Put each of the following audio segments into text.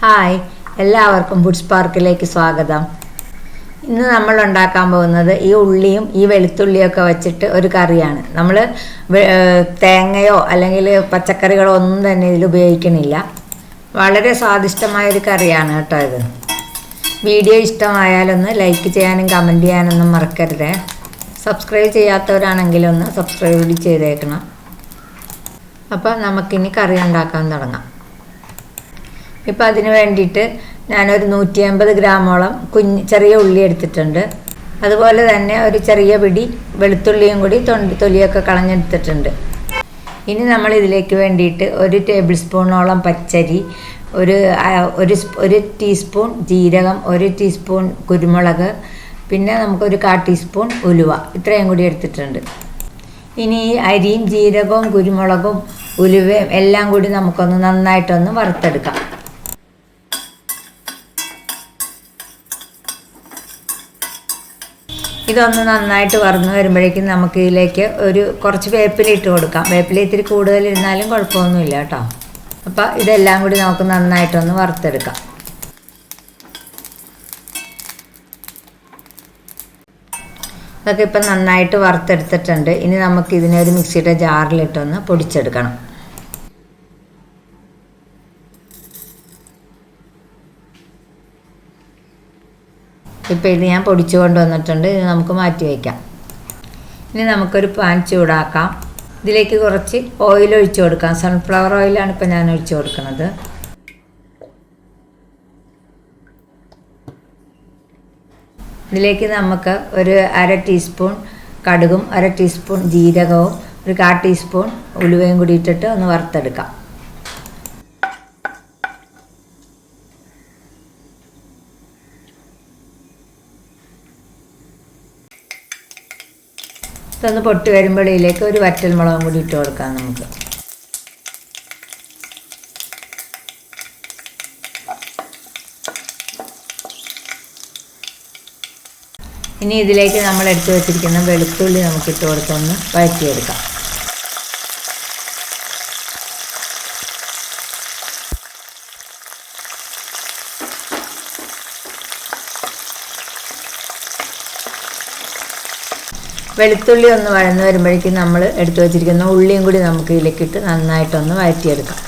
Hi എല്ലാവർക്കും foods പാർക്കിലേക്ക് സ്വാഗതം. ഇന്ന് നമ്മൾ ഉണ്ടാക്കാൻ പോകുന്നത് ഈ ഉള്ളിയും ഈ വെളുത്തുള്ളിയൊക്കെ വെച്ചിട്ട് ഒരു കറിയാണ്. നമ്മൾ തേങ്ങയോ അല്ലെങ്കിൽ പച്ചക്കറികളോ ഒന്നും തന്നെ ഇതിൽ ഉപയോഗിക്കണില്ല. വളരെ സ്വാദിഷ്ടമായ ഒരു കറിയാണ് കേട്ടോ ഇത്. വീഡിയോ ഇഷ്ടമായാലൊന്ന് ലൈക്ക് ചെയ്യാനും കമന്റ് ചെയ്യാനൊന്നും മറക്കരുത്. സബ്സ്ക്രൈബ് ചെയ്യാത്തവരാണെങ്കിലൊന്ന് സബ്സ്ക്രൈബ് ചെയ്തേക്കണം. അപ്പോൾ നമുക്കിനി കറി ഉണ്ടാക്കാൻ തുടങ്ങാം. ഇപ്പം അതിന് വേണ്ടിയിട്ട് ഞാനൊരു നൂറ്റി അമ്പത് ഗ്രാമോളം കുഞ്ഞ് ചെറിയ ഉള്ളി എടുത്തിട്ടുണ്ട്. അതുപോലെ തന്നെ ഒരു ചെറിയ പിടി വെളുത്തുള്ളിയും കൂടി തൊണ്ടി തൊലിയൊക്കെ കളഞ്ഞെടുത്തിട്ടുണ്ട്. ഇനി നമ്മൾ ഇതിലേക്ക് വേണ്ടിയിട്ട് ഒരു ടേബിൾ സ്പൂണോളം പച്ചരി ഒരു ഒരു ഒരു ടീസ്പൂൺ ജീരകം ഒരു ടീസ്പൂൺ കുരുമുളക് പിന്നെ നമുക്കൊരു കാ ടീസ്പൂൺ ഉലുവ ഇത്രയും കൂടി എടുത്തിട്ടുണ്ട്. ഇനി ഈ അരിയും ജീരകവും കുരുമുളകും ഉലുവയും എല്ലാം കൂടി നമുക്കൊന്ന് നന്നായിട്ടൊന്ന് വറുത്തെടുക്കാം. ഇതൊന്ന് നന്നായിട്ട് വറന്ന് വരുമ്പോഴേക്കും നമുക്ക് ഇതിലേക്ക് ഒരു കുറച്ച് വേപ്പില ഇട്ട് കൊടുക്കാം. വേപ്പില ഇത്തിരി കൂടുതൽ ഇരുന്നാലും കുഴപ്പമൊന്നുമില്ല കേട്ടോ. അപ്പോൾ ഇതെല്ലാം കൂടി നമുക്ക് നന്നായിട്ടൊന്ന് വറുത്തെടുക്കാം. ഇതൊക്കെ ഇപ്പം നന്നായിട്ട് വറുത്തെടുത്തിട്ടുണ്ട്. ഇനി നമുക്ക് ഇതിനെ ഒരു മിക്സിയുടെ ജാറിലിട്ടൊന്ന് പൊടിച്ചെടുക്കണം. ഇപ്പോൾ ഇത് ഞാൻ പൊടിച്ചു കൊണ്ടുവന്നിട്ടുണ്ട്. ഇത് നമുക്ക് മാറ്റി വയ്ക്കാം ഇനി നമുക്കൊരു പാൻ ചൂടാക്കാം. ഇതിലേക്ക് കുറച്ച് ഓയിൽ ഒഴിച്ചു കൊടുക്കാം. സൺഫ്ലവർ ഓയിലാണ് ഇപ്പോൾ ഞാൻ ഒഴിച്ചു കൊടുക്കുന്നത്. ഇതിലേക്ക് നമുക്ക് ഒരു അര ടീസ്പൂൺ കടുകും അര ടീസ്പൂൺ ജീരകവും ഒരു കാ ടീസ്പൂൺ ഉലുവയും കൂടി ഇട്ടിട്ട് ഒന്ന് വറുത്തെടുക്കാം. ഇതൊന്ന് പൊട്ടി വരുമ്പോൾ ഇതിലേക്ക് ഒരു വറ്റൽ മുളകും കൂടി ഇട്ട് കൊടുക്കാം നമുക്ക്. ഇനി ഇതിലേക്ക് നമ്മൾ എടുത്തു വെച്ചിരിക്കുന്ന വെളുത്തുള്ളി നമുക്ക് ഇട്ട് കൊടുത്തൊന്ന് വഴറ്റിയെടുക്കാം. വെളുത്തുള്ളി ഒന്ന് വഴന്ന് വരുമ്പോഴേക്കും നമ്മൾ എടുത്തു വെച്ചിരിക്കുന്ന ഉള്ളിയും കൂടി നമുക്ക് ഇതിലേക്കിട്ട് നന്നായിട്ടൊന്ന് വഴറ്റിയെടുക്കാം.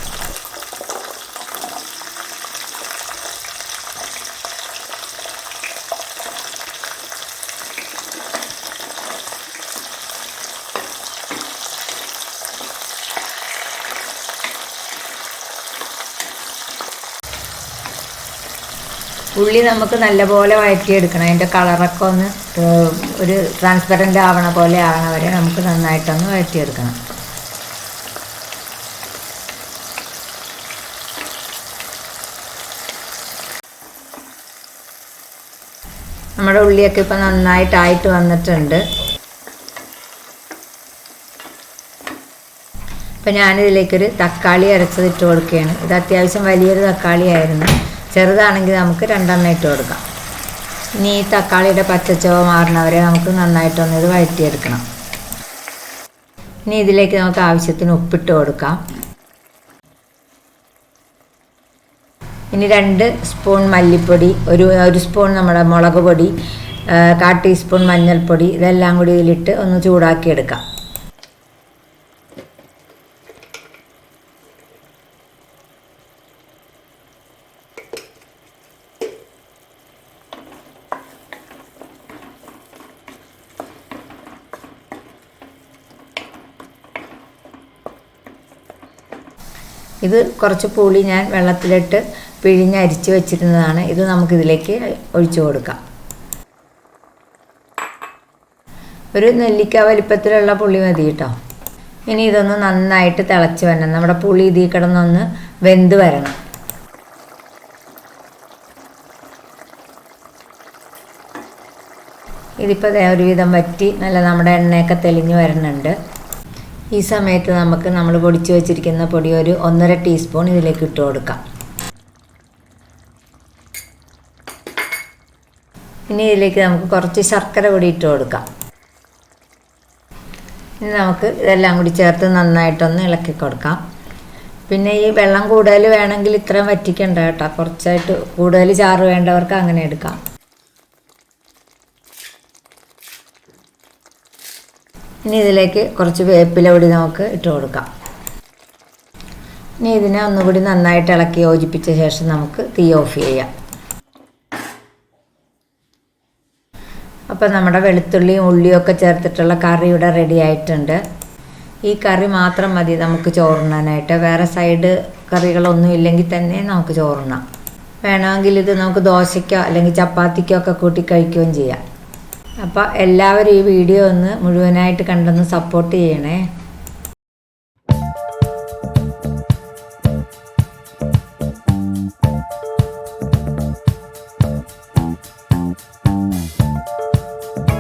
ഉള്ളി നമുക്ക് നല്ലപോലെ വഴറ്റിയെടുക്കണം. അതിന്റെ കളറൊക്കെ ഒന്ന് ഒരു ട്രാൻസ്പെറന്റ് ആവണ പോലെ ആവണ വരെ നമുക്ക് നന്നായിട്ടൊന്ന് വഴറ്റിയെടുക്കണം. നമ്മുടെ ഉള്ളിയൊക്കെ ഇപ്പം നന്നായിട്ടായിട്ട് വന്നിട്ടുണ്ട്. അപ്പം ഞാനിതിലേക്കൊരു തക്കാളി അരച്ചത് ഇട്ട് കൊടുക്കുകയാണ്. ഇത് അത്യാവശ്യം വലിയൊരു തക്കാളി ആയിരുന്നു ചെറുതാണെങ്കിൽ നമുക്ക് രണ്ടെണ്ണം ഇട്ട് കൊടുക്കാം. ഇനി ഈ തക്കാളിയുടെ പച്ചച്ചവ മാറുന്നവരെ നമുക്ക് നന്നായിട്ടൊന്ന് ഇത് വഴറ്റിയെടുക്കണം. ഇനി ഇതിലേക്ക് നമുക്ക് ആവശ്യത്തിന് ഉപ്പിട്ട് കൊടുക്കാം. ഇനി രണ്ട് സ്പൂൺ മല്ലിപ്പൊടി ഒരു ഒരു സ്പൂൺ നമ്മുടെ മുളക് പൊടി കാ ടീസ്പൂൺ മഞ്ഞൾപ്പൊടി ഇതെല്ലാം കൂടി ഇതിലിട്ട് ഒന്ന് ചൂടാക്കി ഇത് കുറച്ച് പുളി ഞാൻ വെള്ളത്തിലിട്ട് പിഴിഞ്ഞ് അരിച്ച് വെച്ചിരുന്നതാണ്. ഇത് നമുക്കിതിലേക്ക് ഒഴിച്ചു കൊടുക്കാം. ഒരു നെല്ലിക്ക വലിപ്പത്തിലുള്ള പുളി മതി കേട്ടോ. ഇനി ഇതൊന്ന് നന്നായിട്ട് തിളച്ച് വരണം. നമ്മുടെ പുളി ഇതിൽ കിടന്നൊന്ന് വെന്ത് വരണം. ഇതിപ്പോൾ ഒരുവിധം വറ്റി നല്ല നമ്മുടെ എണ്ണയൊക്കെ തെളിഞ്ഞ് വരുന്നുണ്ട്. ഈ സമയത്ത് നമുക്ക് നമ്മൾ പൊടിച്ച് വെച്ചിരിക്കുന്ന പൊടി ഒരു ഒന്നര ടീസ്പൂൺ ഇതിലേക്ക് ഇട്ട് കൊടുക്കാം. ഇനി ഇതിലേക്ക് നമുക്ക് കുറച്ച് ശർക്കര പൊടി ഇട്ട് കൊടുക്കാം. ഇനി നമുക്ക് ഇതെല്ലാം കൂടി ചേർത്ത് നന്നായിട്ടൊന്ന് ഇളക്കി കൊടുക്കാം. പിന്നെ ഈ വെള്ളം കൂടുതൽ വേണമെങ്കിൽ ഇത്രയും വറ്റിക്കണ്ട കേട്ടോ. കുറച്ചായിട്ട് കൂടുതൽ ചാറ് വേണ്ടവർക്ക് അങ്ങനെ എടുക്കാം. ഇനി ഇതിലേക്ക് കുറച്ച് വേപ്പില കൂടി നമുക്ക് ഇട്ട് കൊടുക്കാം. ഇനി ഇതിനെ ഒന്നുകൂടി നന്നായിട്ട് ഇളക്കി യോജിപ്പിച്ച ശേഷം നമുക്ക് തീ ഓഫ് ചെയ്യാം. അപ്പോൾ നമ്മുടെ വെളുത്തുള്ളിയും ഉള്ളിയും ഒക്കെ ചേർത്തിട്ടുള്ള കറി ഇവിടെ റെഡി ആയിട്ടുണ്ട്. ഈ കറി മാത്രം മതി നമുക്ക് ചോറുണ്ണാനായിട്ട്. വേറെ സൈഡ് കറികളൊന്നും ഇല്ലെങ്കിൽ തന്നെ നമുക്ക് ചോറുണ്ണാം. വേണമെങ്കിൽ ഇത് നമുക്ക് ദോശയ്ക്കോ അല്ലെങ്കിൽ ചപ്പാത്തിക്കോ ഒക്കെ കൂട്ടി കഴിക്കുകയും ചെയ്യാം. അപ്പോൾ എല്ലാവരും ഈ വീഡിയോ ഒന്ന് മുഴുവനായിട്ട് കണ്ടൊന്ന് സപ്പോർട്ട് ചെയ്യണേ.